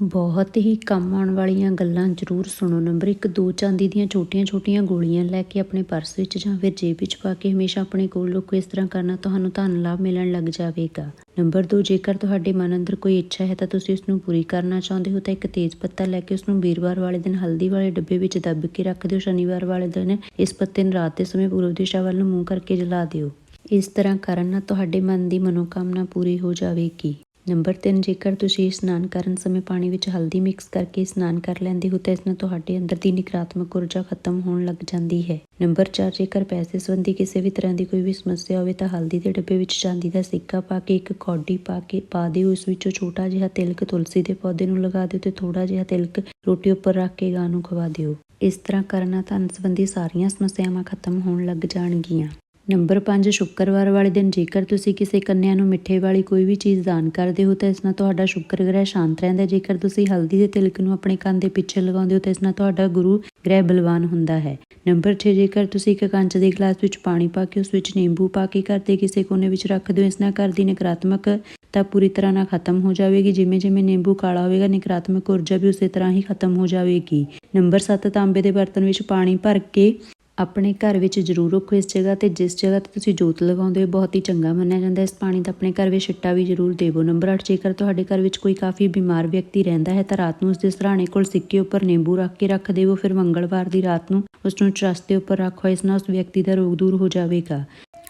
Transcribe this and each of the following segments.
ਬਹੁਤ ਹੀ ਕੰਮ ਆਉਣ ਵਾਲੀਆਂ ਗੱਲਾਂ ਜ਼ਰੂਰ ਸੁਣੋ। ਨੰਬਰ 1 ਦੋ ਚਾਂਦੀ ਦੀਆਂ ਛੋਟੀਆਂ-ਛੋਟੀਆਂ ਗੋਲੀਆਂ ਲੈ ਕੇ ਆਪਣੇ ਪਰਸ ਵਿੱਚ ਜਾਂ ਫਿਰ ਜੇਬ ਵਿੱਚ ਪਾ ਕੇ ਹਮੇਸ਼ਾ ਆਪਣੇ ਕੋਲ ਰੱਖੋ ਇਸ ਤਰ੍ਹਾਂ ਕਰਨਾ ਤੁਹਾਨੂੰ ਧਨ ਲਾਭ ਮਿਲਣ ਲੱਗ ਜਾਵੇਗਾ। ਨੰਬਰ 2 ਜੇਕਰ ਤੁਹਾਡੇ ਮਨ ਅੰਦਰ ਕੋਈ ਇੱਛਾ ਹੈ ਤਾਂ ਤੁਸੀਂ ਉਸ ਨੂੰ ਪੂਰੀ ਕਰਨਾ ਚਾਹੁੰਦੇ ਹੋ ਤਾਂ ਇੱਕ ਤੇਜ਼ ਪੱਤਾ ਲੈ ਕੇ ਉਸ ਨੂੰ ਵੀਰਵਾਰ ਵਾਲੇ ਦਿਨ ਹਲਦੀ ਵਾਲੇ ਡੱਬੇ ਵਿੱਚ ਦੱਬ ਕੇ ਰੱਖ ਦਿਓ। ਸ਼ਨੀਵਾਰ ਵਾਲੇ ਦਿਨ ਇਸ ਪੱਤੇ ਨੂੰ ਰਾਤ ਦੇ ਸਮੇਂ ਪੂਰਬ ਦਿਸ਼ਾ ਵੱਲ ਨੂੰ ਮੂੰਹ ਕਰਕੇ ਜਲਾ ਦਿਓ। ਇਸ ਤਰ੍ਹਾਂ ਕਰਨ ਨਾਲ ਤੁਹਾਡੇ ਮਨ ਦੀ ਮਨੋਕਾਮਨਾ ਪੂਰੀ ਹੋ ਜਾਵੇਗੀ। ਨੰਬਰ 3 ਜੇਕਰ ਤੁਸੀਂ ਇਸ਼ਨਾਨ ਕਰਨ ਸਮੇਂ ਪਾਣੀ ਵਿੱਚ ਹਲਦੀ ਮਿਕਸ ਕਰਕੇ ਇਸ਼ਨਾਨ ਕਰ ਲੈਂਦੇ ਹੋ, ਤਾਂ ਇਸ ਨਾਲ ਤੁਹਾਡੇ ਅੰਦਰ ਦੀ ਨਕਾਰਾਤਮਕ ਊਰਜਾ ਖਤਮ ਹੋਣ ਲੱਗ ਜਾਂਦੀ ਹੈ। ਨੰਬਰ 4 ਜੇਕਰ ਪੈਸੇ ਸੰਬੰਧੀ ਕਿਸੇ ਵੀ ਤਰ੍ਹਾਂ ਦੀ ਕੋਈ ਵੀ ਸਮੱਸਿਆ ਹੋਵੇ, ਤਾਂ ਹਲਦੀ ਦੇ ਡੱਬੇ ਵਿੱਚ ਚਾਂਦੀ ਦਾ ਸਿੱਕਾ ਪਾ ਕੇ, ਇੱਕ ਕੌਡੀ ਪਾ ਕੇ, ਪਾ ਦਿਓ। ਉਸ ਵਿੱਚੋਂ ਛੋਟਾ ਜਿਹਾ ਤਿਲਕ ਤੁਲਸੀ ਦੇ ਪੌਦੇ ਨੂੰ ਲਗਾ ਦਿਓ ਤੇ ਥੋੜਾ ਜਿਹਾ ਤਿਲਕ ਰੋਟੀ ਉੱਪਰ ਰੱਖ ਕੇ ਗਾਂ ਨੂੰ ਖਵਾ ਦਿਓ। ਇਸ ਤਰ੍ਹਾਂ ਕਰਨ ਨਾਲ ਧਨ ਸੰਬੰਧੀ ਸਾਰੀਆਂ ਸਮੱਸਿਆਵਾਂ ਖਤਮ ਹੋਣ ਲੱਗ ਜਾਣਗੀਆਂ। ਨੰਬਰ 5 ਸ਼ੁੱਕਰਵਾਰ ਵਾਲੇ ਦਿਨ ਜੇਕਰ ਤੁਸੀਂ ਕਿਸੇ ਕੰਨਿਆ ਨੂੰ ਮਿੱਠੇ ਵਾਲੀ ਕੋਈ ਵੀ ਚੀਜ਼ ਦਾਨ ਕਰਦੇ ਹੋ ਤਾਂ ਇਸ ਨਾਲ ਤੁਹਾਡਾ ਸ਼ੁੱਕਰ ਗ੍ਰਹਿ ਸ਼ਾਂਤ ਰਹਿੰਦਾ ਹੈ। ਜੇਕਰ ਤੁਸੀਂ ਹਲਦੀ ਦੇ ਤਿਲਕ ਨੂੰ ਆਪਣੇ ਕੰਨ ਦੇ ਪਿੱਛੇ ਲਗਾਉਂਦੇ ਹੋ ਤਾਂ ਇਸ ਨਾਲ ਤੁਹਾਡਾ ਗੁਰੂ ਗ੍ਰਹਿ ਬਲਵਾਨ ਹੁੰਦਾ ਹੈ। ਨੰਬਰ 6 ਜੇਕਰ ਤੁਸੀਂ ਇੱਕ ਕੰਚ ਦੇ ਗਲਾਸ ਵਿੱਚ ਪਾਣੀ ਪਾ ਕੇ ਉਸ ਵਿੱਚ ਨਿੰਬੂ ਪਾ ਕੇ ਘਰ ਦੇ ਕਿਸੇ ਕੋਨੇ ਵਿੱਚ ਰੱਖ ਦਿਓ, ਇਸ ਨਾਲ ਘਰ ਦੀ ਨਕਾਰਾਤਮਕ ਤਾਂ ਪੂਰੀ ਤਰ੍ਹਾਂ ਨਾਲ ਖਤਮ ਹੋ ਜਾਵੇਗੀ। ਜਿਵੇਂ ਜਿਵੇਂ ਨਿੰਬੂ ਕਾਲਾ ਹੋਵੇਗਾ, ਨਕਾਰਾਤਮਕ ਊਰਜਾ ਵੀ ਉਸੇ ਤਰ੍ਹਾਂ ਹੀ ਖਤਮ ਹੋ ਜਾਵੇਗੀ। ਨੰਬਰ 7 ਤਾਂਬੇ ਦੇ ਬਰਤਨ ਵਿੱਚ ਪਾਣੀ ਭਰ ਕੇ ਆਪਣੇ ਘਰ ਵਿੱਚ ਜ਼ਰੂਰ ਰੱਖੋ ਇਸ ਜਗ੍ਹਾ ਤੇ, ਜਿਸ ਜਗ੍ਹਾ ਤੇ ਤੁਸੀਂ ਜੋਤ ਲਗਾਉਂਦੇ ਹੋ ਬਹੁਤ ਹੀ ਚੰਗਾ ਮੰਨਿਆ ਜਾਂਦਾ ਹੈ। ਇਸ ਪਾਣੀ ਦਾ ਆਪਣੇ ਘਰ ਵਿੱਚ ਛਿੱਟਾ ਵੀ ਜ਼ਰੂਰ ਦੇਵੋ। ਨੰਬਰ 8 ਜੇਕਰ ਤੁਹਾਡੇ ਘਰ ਵਿੱਚ ਕੋਈ ਕਾਫੀ ਬਿਮਾਰ ਵਿਅਕਤੀ ਰਹਿੰਦਾ ਹੈ, ਤਾਂ ਰਾਤ ਨੂੰ ਉਸ ਦੇ ਸਰਾਣੇ ਕੋਲ ਸਿੱਕੇ ਉੱਪਰ ਨਿੰਬੂ ਰੱਖ ਕੇ ਰੱਖ ਦੇਵੋ। ਫਿਰ ਮੰਗਲਵਾਰ ਦੀ ਰਾਤ ਨੂੰ ਉਸ ਨੂੰ ਚਰਸ ਦੇ ਉੱਪਰ ਰੱਖੋ, ਇਸ ਨਾਲ ਉਸ ਵਿਅਕਤੀ ਦਾ ਰੋਗ ਦੂਰ ਹੋ ਜਾਵੇਗਾ।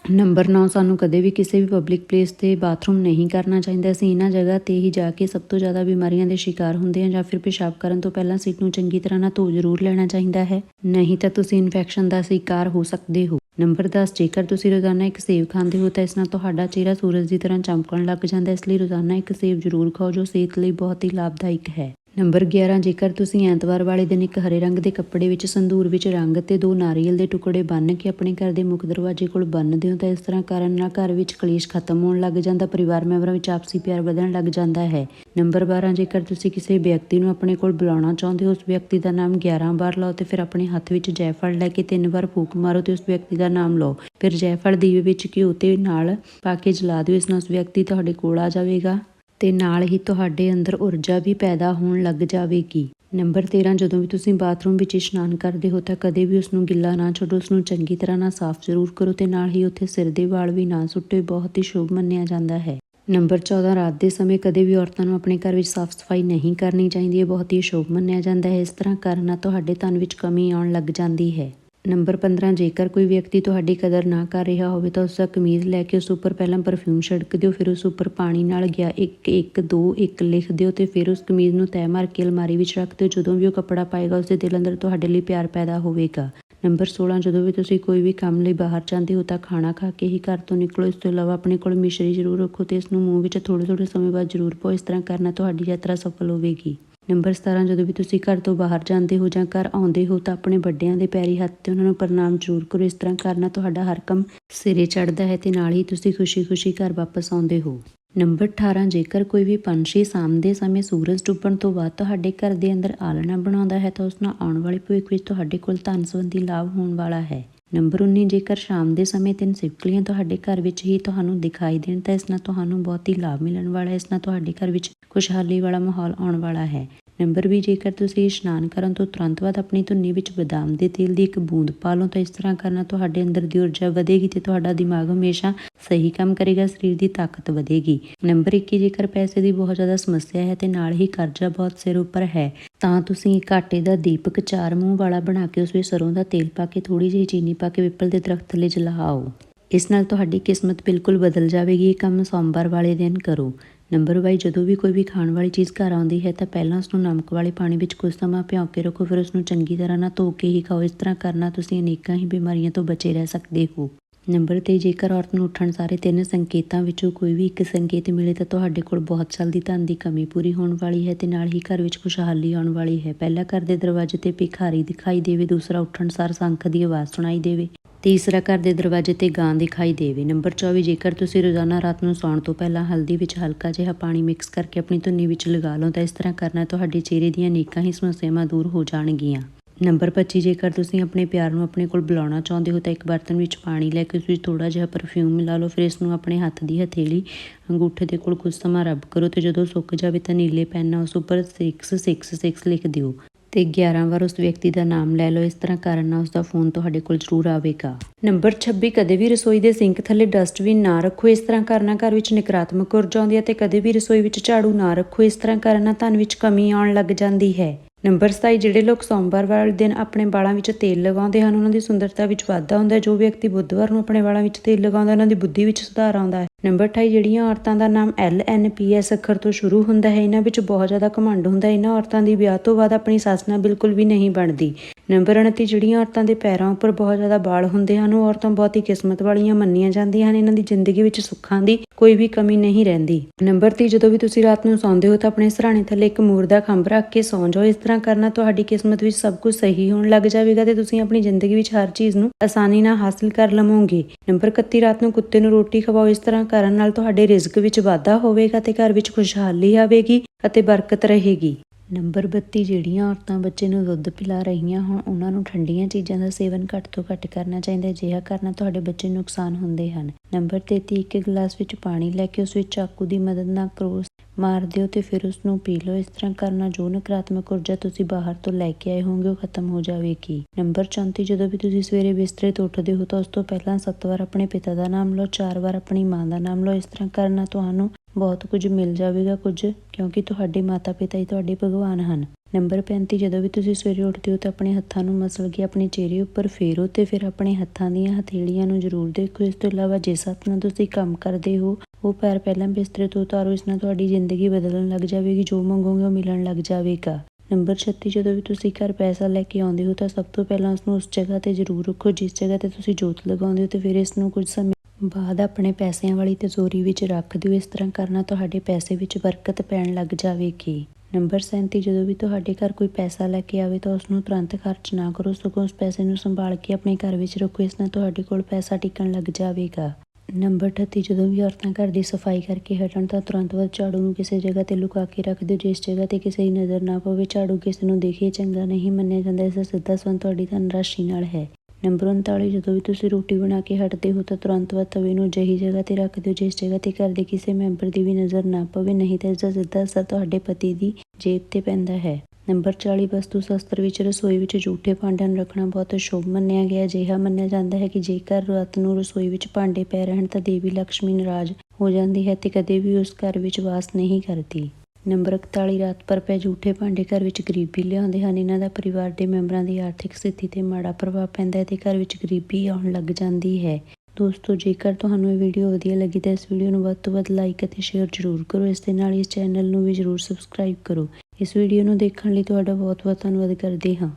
ਨੰਬਰ 9 ਸਾਨੂੰ ਕਦੇ ਵੀ ਕਿਸੇ ਵੀ ਪਬਲਿਕ ਪਲੇਸ ਤੇ ਬਾਥਰੂਮ ਨਹੀਂ ਕਰਨਾ ਚਾਹੀਦਾ। ਅਸੀਂ ਇਹਨਾਂ ਜਗ੍ਹਾ ਤੇ ਹੀ ਜਾ ਕੇ ਸਭ ਤੋਂ ਜ਼ਿਆਦਾ ਬਿਮਾਰੀਆਂ ਦੇ ਸ਼ਿਕਾਰ ਹੁੰਦੇ ਹਾਂ ਜਾਂ ਫਿਰ ਪਿਸ਼ਾਬ ਕਰਨ ਤੋਂ ਪਹਿਲਾਂ ਸੀਟ ਨੂੰ ਚੰਗੀ ਤਰ੍ਹਾਂ ਨਾਲ ਧੋ ਜ਼ਰੂਰ ਲੈਣਾ ਚਾਹੀਦਾ ਹੈ। ਨਹੀਂ ਤਾਂ ਤੁਸੀਂ ਇਨਫੈਕਸ਼ਨ ਦਾ ਸ਼ਿਕਾਰ ਹੋ ਸਕਦੇ ਹੋ। ਨੰਬਰ 10 ਜੇਕਰ ਤੁਸੀਂ ਰੋਜ਼ਾਨਾ ਇੱਕ ਸੇਬ ਖਾਂਦੇ ਹੋ ਤਾਂ ਇਸ ਨਾਲ ਤੁਹਾਡਾ ਚਿਹਰਾ ਸੂਰਜ ਦੀ ਤਰ੍ਹਾਂ ਚਮਕਣ ਲੱਗ ਜਾਂਦਾ ਇਸ ਲਈ ਰੋਜ਼ਾਨਾ ਇੱਕ ਸੇਬ ਜ਼ਰੂਰ ਖਾਓ ਜੋ ਸਿਹਤ ਲਈ ਬਹੁਤ ਹੀ ਲਾਭਦਾਇਕ ਹੈ। ਨੰਬਰ 11 ਜੇਕਰ ਤੁਸੀਂ ਐਤਵਾਰ ਵਾਲੇ ਦਿਨ ਇੱਕ ਹਰੇ ਰੰਗ ਦੇ ਕੱਪੜੇ ਵਿੱਚ ਸੰਦੂਰ ਵਿੱਚ ਰੰਗ ਤੇ ਦੋ ਨਾਰੀਅਲ ਦੇ ਟੁਕੜੇ ਬੰਨ੍ਹ ਕੇ ਆਪਣੇ ਘਰ ਦੇ ਮੁੱਖ ਦਰਵਾਜ਼ੇ ਕੋਲ ਬੰਨ੍ਹਦੇ ਹੋ ਤਾਂ ਇਸ ਤਰ੍ਹਾਂ ਕਰਨ ਨਾਲ ਘਰ ਵਿੱਚ ਕਲੇਸ਼ ਖਤਮ ਹੋਣ ਲੱਗ ਜਾਂਦਾ, ਪਰਿਵਾਰ ਮੈਂਬਰਾਂ ਵਿੱਚ ਆਪਸੀ ਪਿਆਰ ਵਧਣ ਲੱਗ ਜਾਂਦਾ ਹੈ। ਨੰਬਰ 12 ਜੇਕਰ ਤੁਸੀਂ ਕਿਸੇ ਵਿਅਕਤੀ ਨੂੰ ਆਪਣੇ ਕੋਲ ਬੁਲਾਉਣਾ ਚਾਹੁੰਦੇ ਹੋ, ਉਸ ਵਿਅਕਤੀ ਦਾ ਨਾਮ 11 ਵਾਰ ਲਓ ਤੇ ਫਿਰ ਆਪਣੇ ਹੱਥ ਵਿੱਚ ਜੈਫਲ ਲੈ ਕੇ ਤਿੰਨ ਵਾਰ ਫੂਕ ਮਾਰੋ ਤੇ ਉਸ ਵਿਅਕਤੀ ਦਾ ਨਾਮ ਲਓ। ਫਿਰ ਜੈਫਲ ਦੀਵੇ ਵਿੱਚ ਘਿਓ ਤੇ ਨਾਲ ਪਾ ਕੇ ਜਲਾ ਦਿਓ, ਇਸ ਨਾਲ ਉਸ ਵਿਅਕਤੀ ਤੁਹਾਡੇ ਕੋਲ ਆ ਜਾਵੇਗਾ। ਤੇ ਨਾਲ ਹੀ ਤੁਹਾਡੇ ਅੰਦਰ ਊਰਜਾ ਵੀ ਪੈਦਾ ਹੋਣ ਲੱਗ ਜਾਵੇਗੀ। ਨੰਬਰ 13 ਜਦੋਂ ਵੀ ਤੁਸੀਂ ਬਾਥਰੂਮ ਵਿੱਚ ਇਸ਼ਨਾਨ ਕਰਦੇ ਹੋ ਤਾਂ ਕਦੇ ਵੀ ਉਸ ਨੂੰ ਗਿੱਲਾ ਨਾ ਛੱਡੋ ਉਸ ਨੂੰ ਚੰਗੀ ਤਰ੍ਹਾਂ ਨਾਲ ਸਾਫ਼ ਜ਼ਰੂਰ ਕਰੋ ਤੇ ਨਾਲ ਹੀ ਉੱਥੇ ਸਿਰ ਦੇ ਵਾਲ ਵੀ ਨਾ ਸੁੱਟੋ, ਬਹੁਤ ਹੀ ਸ਼ੁਭ ਮੰਨਿਆ ਜਾਂਦਾ ਹੈ। ਨੰਬਰ 14 ਰਾਤ ਦੇ ਸਮੇਂ ਕਦੇ ਵੀ ਔਰਤਾਂ ਨੂੰ ਆਪਣੇ ਘਰ ਵਿੱਚ ਸਾਫ਼ ਸਫ਼ਾਈ ਨਹੀਂ ਕਰਨੀ ਚਾਹੀਦੀ ਹੈ ਬਹੁਤ ਹੀ ਸ਼ੁਭ ਮੰਨਿਆ ਜਾਂਦਾ ਹੈ। ਇਸ ਤਰ੍ਹਾਂ ਕਰਨ ਨਾਲ ਤੁਹਾਡੇ ਧਨ ਵਿੱਚ ਕਮੀ ਆਉਣ ਲੱਗ ਜਾਂਦੀ ਹੈ। ਨੰਬਰ 15 ਜੇਕਰ ਕੋਈ ਵਿਅਕਤੀ ਤੁਹਾਡੀ ਕਦਰ ਨਾ ਕਰ ਰਿਹਾ ਹੋਵੇ ਤਾਂ ਉਸ ਦਾ ਕਮੀਜ਼ ਲੈ ਕੇ ਉਸ ਉੱਪਰ ਪਹਿਲਾਂ ਪਰਫਿਊਮ ਛਿੜਕ ਦਿਓ, ਫਿਰ ਉਸ ਉੱਪਰ ਪਾਣੀ ਨਾਲ ਗਿਆ 1 1 2 1 ਲਿਖ ਦਿਓ ਤੇ ਫਿਰ ਉਸ ਕਮੀਜ਼ ਨੂੰ ਤੈਅ ਮਾਰ ਕੇ ਅਲਮਾਰੀ ਵਿੱਚ ਰੱਖ ਦਿਓ। ਜਦੋਂ ਵੀ ਉਹ ਕੱਪੜਾ ਪਾਏਗਾ ਉਸ ਦੇ ਦਿਲ ਅੰਦਰ ਤੁਹਾਡੇ ਲਈ ਪਿਆਰ ਪੈਦਾ ਹੋਵੇਗਾ। ਨੰਬਰ 16 ਜਦੋਂ ਵੀ ਤੁਸੀਂ ਕੋਈ ਵੀ ਕੰਮ ਲਈ ਬਾਹਰ ਜਾਂਦੇ ਹੋ ਤਾਂ ਖਾਣਾ ਖਾ ਕੇ ਹੀ ਘਰ ਤੋਂ ਨਿਕਲੋ। ਇਸ ਤੋਂ ਇਲਾਵਾ ਆਪਣੇ ਕੋਲ ਮਿਸ਼ਰੀ ਜ਼ਰੂਰ ਰੱਖੋ ਤੇ ਇਸ ਨੂੰ ਮੂੰਹ ਵਿੱਚ ਥੋੜੇ ਥੋੜੇ ਸਮੇਂ ਬਾਅਦ ਜ਼ਰੂਰ ਪਾਓ। ਇਸ ਤਰ੍ਹਾਂ ਕਰਨਾ ਤੁਹਾਡੀ ਯਾਤਰਾ ਸਫਲ ਹੋਵੇਗੀ। ਨੰਬਰ 17 ਜਦੋਂ ਵੀ ਤੁਸੀਂ ਘਰ ਤੋਂ ਬਾਹਰ ਜਾਂਦੇ ਹੋ ਜਾਂ ਘਰ ਆਉਂਦੇ ਹੋ ਤਾਂ ਆਪਣੇ ਵੱਡਿਆਂ ਦੇ ਪੈਰੀ ਹੱਥ ਤੇ ਉਹਨਾਂ ਨੂੰ ਪ੍ਰਣਾਮ ਜ਼ਰੂਰ ਕਰੋ। ਇਸ ਤਰ੍ਹਾਂ ਕਰਨਾ ਤੁਹਾਡਾ ਹਰ ਕੰਮ ਸਿਰੇ ਚੜ੍ਹਦਾ ਹੈ ਤੇ ਨਾਲ ਹੀ ਤੁਸੀਂ ਖੁਸ਼ੀ-ਖੁਸ਼ੀ ਘਰ ਵਾਪਸ ਆਉਂਦੇ ਹੋ। ਨੰਬਰ 18 ਜੇਕਰ ਕੋਈ ਵੀ ਪੰਛੀ ਸ਼ਾਮ ਦੇ ਸਮੇਂ ਸੂਰਜ ਡੁੱਬਣ ਤੋਂ ਬਾਅਦ ਤੁਹਾਡੇ ਘਰ ਦੇ ਅੰਦਰ ਆਲਣਾ ਬਣਾਉਂਦਾ ਹੈ ਤਾਂ ਉਸ ਨਾਲ ਆਉਣ ਵਾਲੇ ਭਵਿੱਖ ਵਿੱਚ ਤੁਹਾਡੇ ਕੋਲ ਧਨ ਸੰਬੰਧੀ ਲਾਭ ਹੋਣ ਵਾਲਾ ਹੈ। ਨੰਬਰ 19 ਜੇਕਰ ਸ਼ਾਮ ਦੇ ਸਮੇਂ ਤਿੰਨ ਸਿਪਕਲੀਆਂ ਤੁਹਾਡੇ ਘਰ ਵਿੱਚ ਹੀ ਤੁਹਾਨੂੰ ਦਿਖਾਈ ਦੇਣ ਤਾਂ ਇਸ ਨਾਲ ਤੁਹਾਨੂੰ ਬਹੁਤ ਹੀ ਲਾਭ ਮਿਲਣ ਵਾਲਾ ਹੈ। ਇਸ ਨਾਲ ਤੁਹਾਡੇ ਘਰ ਵਿੱਚ ਖੁਸ਼ਹਾਲੀ ਵਾਲਾ ਮਾਹੌਲ ਆਉਣ ਵਾਲਾ ਹੈ। ਨੰਬਰ 20 ਜੇਕਰ ਤੁਸੀਂ ਇਸ਼ਨਾਨ ਕਰਨ ਤੋਂ ਤੁਰੰਤ ਬਾਅਦ ਆਪਣੀ ਧੁੰਨੀ ਵਿੱਚ ਬਦਾਮ ਦੇ ਤੇਲ ਦੀ ਇੱਕ ਬੂੰਦ ਪਾ ਲਓ, ਤਾਂ ਇਸ ਤਰ੍ਹਾਂ ਕਰਨਾ ਤੁਹਾਡੇ ਅੰਦਰ ਦੀ ਊਰਜਾ ਵਧੇਗੀ ਤੇ ਤੁਹਾਡਾ ਦਿਮਾਗ ਹਮੇਸ਼ਾ ਸਹੀ ਕੰਮ ਕਰੇਗਾ, ਸਰੀਰ ਦੀ ਤਾਕਤ ਵਧੇਗੀ। ਨੰਬਰ 21 ਜੇਕਰ ਪੈਸੇ ਦੀ ਬਹੁਤ ਜ਼ਿਆਦਾ ਸਮੱਸਿਆ ਹੈ ਤੇ ਨਾਲ ਹੀ ਕਰਜ਼ਾ ਬਹੁਤ ਸਿਰ ਉੱਪਰ ਹੈ, ਤਾਂ ਤੁਸੀਂ ਘਾਟੇ ਦਾ ਦੀਪਕ ਚਾਰ ਮੂੰਹ ਵਾਲਾ ਬਣਾ ਕੇ ਉਸ ਵਿੱਚ ਸਰੋਂ ਦਾ ਤੇਲ ਪਾ ਕੇ ਥੋੜੀ ਜਿਹੀ ਚੀਨੀ ਪਾ ਕੇ ਪਿੱਪਲ ਦੇ ਦਰਖਤ ਥੱਲੇ ਜਲਾਓ। ਇਸ ਨਾਲ ਤੁਹਾਡੀ ਕਿਸਮਤ ਬਿਲਕੁਲ ਬਦਲ ਜਾਵੇਗੀ, ਇਹ ਕੰਮ ਸੋਮਵਾਰ ਵਾਲੇ ਦਿਨ ਕਰੋ। ਨੰਬਰ 22 ਜਦੋਂ ਵੀ ਕੋਈ ਵੀ ਖਾਣ ਵਾਲੀ ਚੀਜ਼ ਘਰ ਆਉਂਦੀ ਹੈ, ਤਾਂ ਪਹਿਲਾਂ ਉਸ ਨੂੰ ਨਮਕ ਵਾਲੇ ਪਾਣੀ ਵਿੱਚ ਕੁਝ ਸਮਾਂ ਭਿਓ ਕੇ ਰੱਖੋ, ਫਿਰ ਉਸ ਨੂੰ ਚੰਗੀ ਤਰ੍ਹਾਂ ਨਾਲ ਧੋ ਕੇ ਹੀ ਖਾਓ। ਇਸ ਤਰ੍ਹਾਂ ਕਰਨਾ ਤੁਸੀਂ ਅਨੇਕਾਂ ਹੀ ਬਿਮਾਰੀਆਂ ਤੋਂ ਬਚੇ ਰਹਿ ਸਕਦੇ ਹੋ। ਨੰਬਰ 'ਤੇ ਜੇਕਰ ਔਰਤ ਨੂੰ ਉੱਠਣ ਸਾਰੇ ਤਿੰਨ ਸੰਕੇਤਾਂ ਵਿੱਚੋਂ ਕੋਈ ਵੀ ਇੱਕ ਸੰਕੇਤ ਮਿਲੇ, ਤਾਂ ਤੁਹਾਡੇ ਕੋਲ ਬਹੁਤ ਜਲਦੀ ਧਨ ਦੀ ਕਮੀ ਪੂਰੀ ਹੋਣ ਵਾਲੀ ਹੈ ਤੇ ਨਾਲ ਹੀ ਘਰ ਵਿੱਚ ਖੁਸ਼ਹਾਲੀ ਆਉਣ ਵਾਲੀ ਹੈ। ਪਹਿਲਾ ਘਰ ਦੇ ਦਰਵਾਜ਼ੇ ਤੇ ਭਿਖਾਰੀ ਦਿਖਾਈ ਦੇਵੇ, ਦੂਸਰਾ ਉੱਠਣ ਸਾਰ ਸੰਖ ਦੀ ਆਵਾਜ਼ ਸੁਣਾਈ ਦੇਵੇ। ਤੀਸਰਾ ਘਰ ਦੇ ਦਰਵਾਜ਼ੇ ਤੇ ਗਾਂ ਦਿਖਾਈ ਦੇਵੇ। ਨੰਬਰ 24 ਜੇਕਰ ਤੁਸੀਂ ਰੋਜ਼ਾਨਾ ਰਾਤ ਨੂੰ ਸੌਣ ਤੋਂ ਪਹਿਲਾਂ ਹਲਦੀ ਵਿੱਚ ਹਲਕਾ ਜਿਹਾ ਪਾਣੀ ਮਿਕਸ ਕਰਕੇ ਆਪਣੀ ਧੁੰਨੀ ਵਿੱਚ ਲਗਾ ਲਓ, ਤਾਂ ਇਸ ਤਰ੍ਹਾਂ ਕਰਨਾ ਤੁਹਾਡੇ ਚਿਹਰੇ ਦੀਆਂ ਅਨੇਕਾਂ ਹੀ ਸਮੱਸਿਆਵਾਂ ਦੂਰ ਹੋ ਜਾਣਗੀਆਂ। ਨੰਬਰ 25 ਜੇਕਰ ਤੁਸੀਂ ਆਪਣੇ ਪਿਆਰ ਨੂੰ ਆਪਣੇ ਕੋਲ ਬੁਲਾਉਣਾ ਚਾਹੁੰਦੇ ਹੋ, ਤਾਂ ਇੱਕ ਬਰਤਨ ਵਿੱਚ ਪਾਣੀ ਲੈ ਕੇ ਉਸ ਵਿੱਚ ਥੋੜਾ ਜਿਹਾ ਪਰਫਿਊਮ ਮਿਲਾ ਲਓ। ਫਿਰ ਇਸ ਨੂੰ ਆਪਣੇ ਹੱਥ ਦੀ ਹਥੇਲੀ ਅੰਗੂਠੇ ਦੇ ਕੋਲ ਕੁਝ ਸਮਾਂ ਰੱਬ ਕਰੋ ਤੇ ਜਦੋਂ ਸੁੱਕ ਜਾਵੇ ਤਾਂ ਨੀਲੇ ਪੈਨ ਨਾਲ ਉਸ ਉੱਪਰ 666 ਲਿਖ ਦਿਓ। ਤੇ 11 ਵਾਰ ਉਸ ਵਿਅਕਤੀ ਦਾ ਨਾਮ ਲੈ ਲਓ। ਇਸ ਤਰ੍ਹਾਂ ਕਰਨ ਨਾਲ ਉਸ ਦਾ ਫੋਨ ਤੁਹਾਡੇ ਕੋਲ ਜ਼ਰੂਰ ਆਵੇਗਾ। ਨੰਬਰ 26 ਕਦੇ ਵੀ ਰਸੋਈ ਦੇ ਸਿੰਕ ਥੱਲੇ ਡਸਟਬਿਨ ਨਾ ਰੱਖੋ। ਇਸ ਤਰ੍ਹਾਂ ਕਰਨਾ ਘਰ ਵਿੱਚ ਨਕਾਰਾਤਮਕ ਊਰਜਾ ਆਉਂਦੀ ਹੈ ਤੇ ਕਦੇ ਵੀ ਰਸੋਈ ਵਿੱਚ ਝਾੜੂ ਨਾ ਰੱਖੋ। ਇਸ ਤਰ੍ਹਾਂ ਕਰਨ ਨਾਲ ਧਨ ਵਿੱਚ ਕਮੀ ਆਉਣ ਲੱਗ ਜਾਂਦੀ ਹੈ। ਨੰਬਰ 27 ਜਿਹੜੇ ਲੋਕ ਸੋਮਵਾਰ ਵਾਲੇ ਦਿਨ ਆਪਣੇ ਵਾਲਾਂ ਵਿੱਚ ਤੇਲ ਲਗਾਉਂਦੇ ਹਨ, ਉਹਨਾਂ ਦੀ ਸੁੰਦਰਤਾ ਵਿੱਚ ਵਾਧਾ ਹੁੰਦਾ ਹੈ। ਜੋ ਵਿਅਕਤੀ ਬੁੱਧਵਾਰ ਨੂੰ ਆਪਣੇ ਵਾਲਾਂ ਵਿੱਚ ਤੇਲ ਲਗਾਉਂਦਾ ਉਹਨਾਂ ਦੀ ਬੁੱਧੀ ਵਿੱਚ ਸੁਧਾਰ ਆਉਂਦਾ ਹੈ। ਨੰਬਰ 28 ਜਿਹੜੀਆਂ ਔਰਤਾਂ ਦਾ ਨਾਮ ਐਲ ਐਨ ਪੀ ਐਸ ਅੱਖਰ ਤੋਂ ਸ਼ੁਰੂ ਹੁੰਦਾ ਹੈ, ਇਹਨਾਂ ਵਿੱਚ ਬਹੁਤ ਜ਼ਿਆਦਾ ਘਮੰਡ ਹੁੰਦਾ ਹੈ। ਇਹਨਾਂ ਔਰਤਾਂ ਦੀ ਵਿਆਹ ਤੋਂ ਬਾਅਦ ਆਪਣੀ ਸੱਸ ਨਾਲ ਬਿਲਕੁਲ ਵੀ ਨਹੀਂ ਬਣਦੀ। ਨੰਬਰ 29 ਜਿਹੜੀਆਂ ਔਰਤਾਂ ਦੇ ਪੈਰਾਂ ਉੱਪਰ ਬਹੁਤ ਜ਼ਿਆਦਾ ਵਾਲ ਹੁੰਦੇ ਹਨ, ਉਹ ਔਰਤਾਂ ਬਹੁਤ ਹੀ ਕਿਸਮਤ ਵਾਲੀਆਂ ਮੰਨੀਆਂ ਜਾਂਦੀਆਂ ਹਨ, ਇਹਨਾਂ ਦੀ ਜ਼ਿੰਦਗੀ ਵਿੱਚ ਸੁੱਖਾਂ ਦੀ ਕੋਈ ਵੀ ਕਮੀ ਨਹੀਂ ਰਹਿੰਦੀ। ਨੰਬਰ 30 ਜਦੋਂ ਵੀ ਤੁਸੀਂ ਰਾਤ ਨੂੰ ਸੌਂਦੇ ਹੋ ਤਾਂ ਆਪਣੇ ਸਰਾਣੇ ਥੱਲੇ ਇੱਕ ਮੂਰ ਦਾ ਖੰਭ ਰੱਖ ਕੇ ਸੌਂ ਜਾਓ। ਇਸ ਤਰ੍ਹਾਂ ਕਰਨਾ ਤੁਹਾਡੀ ਕਿਸਮਤ ਵਿੱਚ ਸਭ ਕੁਝ ਸਹੀ ਹੋਣ ਲੱਗ ਜਾਵੇਗਾ ਤੇ ਤੁਸੀਂ ਆਪਣੀ ਜ਼ਿੰਦਗੀ ਵਿੱਚ ਹਰ ਚੀਜ਼ ਨੂੰ ਆਸਾਨੀ ਨਾਲ ਹਾਸਲ ਕਰ ਲਵੋਗੇ। ਨੰਬਰ 31 ਰਾਤ ਨੂੰ ਕੁੱਤੇ ਨੂੰ ਰੋਟੀ ਖਵਾਓ। ਇਸ ਤਰ੍ਹਾਂ ਕਰਨ ਨਾਲ ਤੁਹਾਡੇ ਰਿਜ਼ਕ ਵਿੱਚ ਵਾਧਾ ਹੋਵੇਗਾ ਤੇ ਘਰ ਵਿੱਚ ਖੁਸ਼ਹਾਲੀ ਆਵੇਗੀ ਅਤੇ ਬਰਕਤ ਰਹੇਗੀ। ਨੰਬਰ 32 ਜਿਹੜੀਆਂ ਔਰਤਾਂ ਬੱਚੇ ਨੂੰ ਦੁੱਧ ਪਿਲਾ ਰਹੀਆਂ ਹੋਣ, ਉਹਨਾਂ ਨੂੰ ਠੰਡੀਆਂ ਚੀਜ਼ਾਂ ਦਾ ਸੇਵਨ ਘੱਟ ਤੋਂ ਘੱਟ ਕਰਨਾ ਚਾਹੀਦਾ ਹੈ, ਅਜਿਹਾ ਕਰਨਾ ਤੁਹਾਡੇ ਬੱਚੇ ਨੂੰ ਨੁਕਸਾਨ ਹੁੰਦੇ ਹਨ। ਨੰਬਰ 33 ਇੱਕ ਗਲਾਸ ਵਿੱਚ ਪਾਣੀ ਲੈ ਕੇ ਉਸ ਵਿੱਚ ਚਾਕੂ ਦੀ ਮਦਦ ਨਾਲ ਕਰੋਸ ਮਾਰ ਦਿਓ ਤੇ ਫਿਰ ਉਸ ਨੂੰ ਪੀ ਲਓ। ਇਸ ਤਰ੍ਹਾਂ ਕਰਨਾ ਜੋ ਨਕਾਰਾਤਮਕ ਊਰਜਾ ਤੁਸੀਂ ਬਾਹਰ ਤੋਂ ਲੈ ਕੇ ਆਏ ਹੋਵੋਗੇ ਉਹ ਖਤਮ ਹੋ ਜਾਵੇਗੀ। ਨੰਬਰ 34 ਜਦੋਂ ਵੀ ਤੁਸੀਂ ਸਵੇਰੇ ਬਿਸਤਰੇ ਤੋਂ ਉੱਠਦੇ ਹੋ ਤਾਂ ਉਸ ਤੋਂ ਪਹਿਲਾਂ 7 ਵਾਰ ਆਪਣੇ ਪਿਤਾ ਦਾ ਨਾਮ ਲਓ 4 ਵਾਰ ਆਪਣੀ ਮਾਂ ਦਾ ਨਾਮ ਲਓ। ਇਸ ਤਰ੍ਹਾਂ ਕਰਨਾ ਤੁਹਾਨੂੰ ਬਹੁਤ ਕੁਝ ਮਿਲ ਜਾਵੇਗਾ ਕੁਝ, ਕਿਉਂਕਿ ਤੁਹਾਡੇ ਮਾਤਾ-ਪਿਤਾ ਹੀ ਤੁਹਾਡੇ ਭਗਵਾਨ ਹਨ। ਨੰਬਰ 35 ਜਦੋਂ ਵੀ ਤੁਸੀਂ ਸਵੇਰੇ ਉੱਠਦੇ ਹੋ ਤਾਂ ਆਪਣੇ ਹੱਥਾਂ ਨੂੰ ਮਸਲ ਕੇ ਆਪਣੇ ਚਿਹਰੇ ਉੱਪਰ ਫੇਰੋ ਤੇ ਫਿਰ ਆਪਣੇ ਹੱਥਾਂ ਦੀਆਂ ਹਥੇਲੀਆਂ ਨੂੰ ਜ਼ਰੂਰ ਦੇਖੋ। ਇਸ ਤੋਂ ਇਲਾਵਾ ਜਿਸ ਹੱਥ ਨਾਲ ਤੁਸੀਂ ਕੰਮ ਕਰਦੇ ਹੋ, ਉਹ ਪੈਰ ਪਹਿਲਾਂ ਬਿਸਤਰੇ ਤੋਂ ਉਤਾਰੋ, ਇਸ ਨਾਲ ਤੁਹਾਡੀ ਜ਼ਿੰਦਗੀ ਬਦਲਣ ਲੱਗ ਜਾਵੇਗੀ, ਜੋ ਮੰਗੋਗੇ ਉਹ ਮਿਲਣ ਲੱਗ ਜਾਵੇਗਾ। ਨੰਬਰ 36 ਜਦੋਂ ਵੀ ਤੁਸੀਂ ਘਰ ਪੈਸਾ ਲੈ ਕੇ ਆਉਂਦੇ ਹੋ ਤਾਂ ਸਭ ਤੋਂ ਪਹਿਲਾਂ ਉਸ ਨੂੰ ਉਸ ਜਗ੍ਹਾ ਤੇ ਜ਼ਰੂਰ ਰੱਖੋ, ਜਿਸ ਜਗ੍ਹਾ ਤੇ ਤੁਸੀਂ ਜੋਤ ਲਗਾਉਂਦੇ ਹੋ ਤੇ ਫਿਰ ਇਸ ਨੂੰ ਕੁਝ ਸਮੇਂ ਬਾਅਦ ਆਪਣੇ ਪੈਸਿਆਂ ਵਾਲੀ ਤਿਜੋਰੀ ਵਿੱਚ ਰੱਖ ਦਿਓ। ਇਸ ਤਰ੍ਹਾਂ ਕਰਨਾ ਤੁਹਾਡੇ ਪੈਸੇ ਵਿੱਚ ਬਰਕਤ ਪੈਣ ਲੱਗ ਜਾਵੇਗੀ। ਨੰਬਰ 37 ਜਦੋਂ ਵੀ ਤੁਹਾਡੇ ਘਰ ਕੋਈ ਪੈਸਾ ਲੈ ਕੇ ਆਵੇ ਤਾਂ ਉਸ ਨੂੰ ਤੁਰੰਤ ਖਰਚ ਨਾ ਕਰੋ। ਸਗੋਂ ਉਸ ਪੈਸੇ ਨੂੰ ਸੰਭਾਲ ਕੇ ਆਪਣੇ ਘਰ ਵਿੱਚ ਰੱਖੋ। ਇਸ ਨਾਲ ਤੁਹਾਡੇ ਕੋਲ ਪੈਸਾ ਟਿਕਣ ਲੱਗ ਜਾਵੇਗਾ। ਨੰਬਰ 38 ਜਦੋਂ ਵੀ ਔਰਤਾਂ ਘਰ ਦੀ ਸਫ਼ਾਈ ਕਰਕੇ ਹਟਣ ਤਾਂ ਤੁਰੰਤ ਬਾਅਦ ਝਾੜੂ ਨੂੰ ਕਿਸੇ ਜਗ੍ਹਾ ਤੇ ਲੁਕਾ ਕੇ ਰੱਖ ਦਿਓ। ਜਿਸ ਜਗ੍ਹਾ ਤੇ ਕਿਸੇ ਦੀ ਨਜ਼ਰ ਨਾ ਪਵੇ, ਝਾੜੂ ਕਿਸੇ ਨੂੰ ਦੇਖੇ ਚੰਗਾ ਨਹੀਂ ਮੰਨਿਆ ਜਾਂਦਾ। ਇਸ ਦਾ ਸਿੱਧਾ ਸੰਬੰਧ ਤੁਹਾਡੀ ਧਨ ਰਾਸ਼ੀ ਨਾਲ ਹੈ। ਨੰਬਰ 39 ਜਦੋਂ ਵੀ ਤੁਸੀਂ ਰੋਟੀ ਬਣਾ ਕੇ ਹਟਦੇ ਹੋ ਤਾਂ ਤੁਰੰਤ ਬਾਅਦ ਤਵੇ ਨੂੰ ਅਜਿਹੀ ਜਗ੍ਹਾ ਤੇ ਰੱਖ ਦਿਓ, ਜਿਸ ਜਗ੍ਹਾ ਤੇ ਘਰ ਦੇ ਕਿਸੇ ਮੈਂਬਰ ਦੀ ਵੀ ਨਜ਼ਰ ਨਾ ਪਵੇ, ਨਹੀਂ ਤਾਂ ਇਸ ਦਾ ਸਿੱਧਾ ਅਸਰ ਤੁਹਾਡੇ ਪਤੀ ਦੀ ਜੇਬ ਤੇ ਪੈਂਦਾ ਹੈ। ਨੰਬਰ 40 ਵਸਤੂ ਸ਼ਾਸਤਰ ਵਿੱਚ, ਰਸੋਈ ਵਿੱਚ ਝੂਠੇ ਭਾਂਡਿਆਂ ਨੂੰ ਰੱਖਣਾ ਬਹੁਤ ਅਸ਼ੁਭ ਮੰਨਿਆ ਗਿਆ। ਅਜਿਹਾ ਮੰਨਿਆ ਜਾਂਦਾ ਹੈ ਕਿ ਜੇਕਰ ਰਾਤ ਨੂੰ ਰਸੋਈ ਵਿੱਚ ਭਾਂਡੇ ਪੈ ਰਹਿਣ ਤਾਂ ਦੇਵੀ ਲక్ష్ਮੀ ਨਾਰਾਜ਼ ਹੋ ਜਾਂਦੀ ਹੈ ਤੇ ਕਦੇ ਵੀ ਉਸ ਘਰ ਵਿੱਚ ਵਾਸ ਨਹੀਂ ਕਰਦੀ। ਨੰਬਰ 41 ਰਾਤ ਪਰ ਪੈ ਝੂਠੇ ਭਾਂਡੇ ਘਰ ਵਿੱਚ ਗਰੀਬੀ ਲਿਆਉਂਦੇ ਹਨ। ਇਹਨਾਂ ਦਾ ਪਰਿਵਾਰ ਦੇ ਮੈਂਬਰਾਂ ਦੀ ਆਰਥਿਕ ਸਥਿਤੀ ਤੇ ਮਾੜਾ ਪ੍ਰਭਾਵ ਪੈਂਦਾ ਹੈ ਤੇ ਘਰ ਵਿੱਚ ਗਰੀਬੀ ਆਉਣ ਲੱਗ ਜਾਂਦੀ ਹੈ। ਦੋਸਤੋ, ਜੇਕਰ ਤੁਹਾਨੂੰ ਇਹ ਵੀਡੀਓ ਵਧੀਆ ਲੱਗੀ ਤਾਂ ਇਸ ਵੀਡੀਓ ਨੂੰ ਵੱਧ ਤੋਂ ਵੱਧ ਲਾਈਕ ਅਤੇ ਸ਼ੇਅਰ ਜ਼ਰੂਰ ਕਰੋ। ਇਸ ਦੇ ਨਾਲ ਇਸ ਚੈਨਲ ਨੂੰ ਵੀ ਜ਼ਰੂਰ ਸਬਸਕ੍ਰਾਈਬ ਕਰੋ। ਇਸ ਵੀਡੀਓ ਨੂੰ ਦੇਖਣ ਲਈ ਤੁਹਾਡਾ ਬਹੁਤ ਬਹੁਤ ਧੰਨਵਾਦ ਕਰਦੇ ਹਾਂ।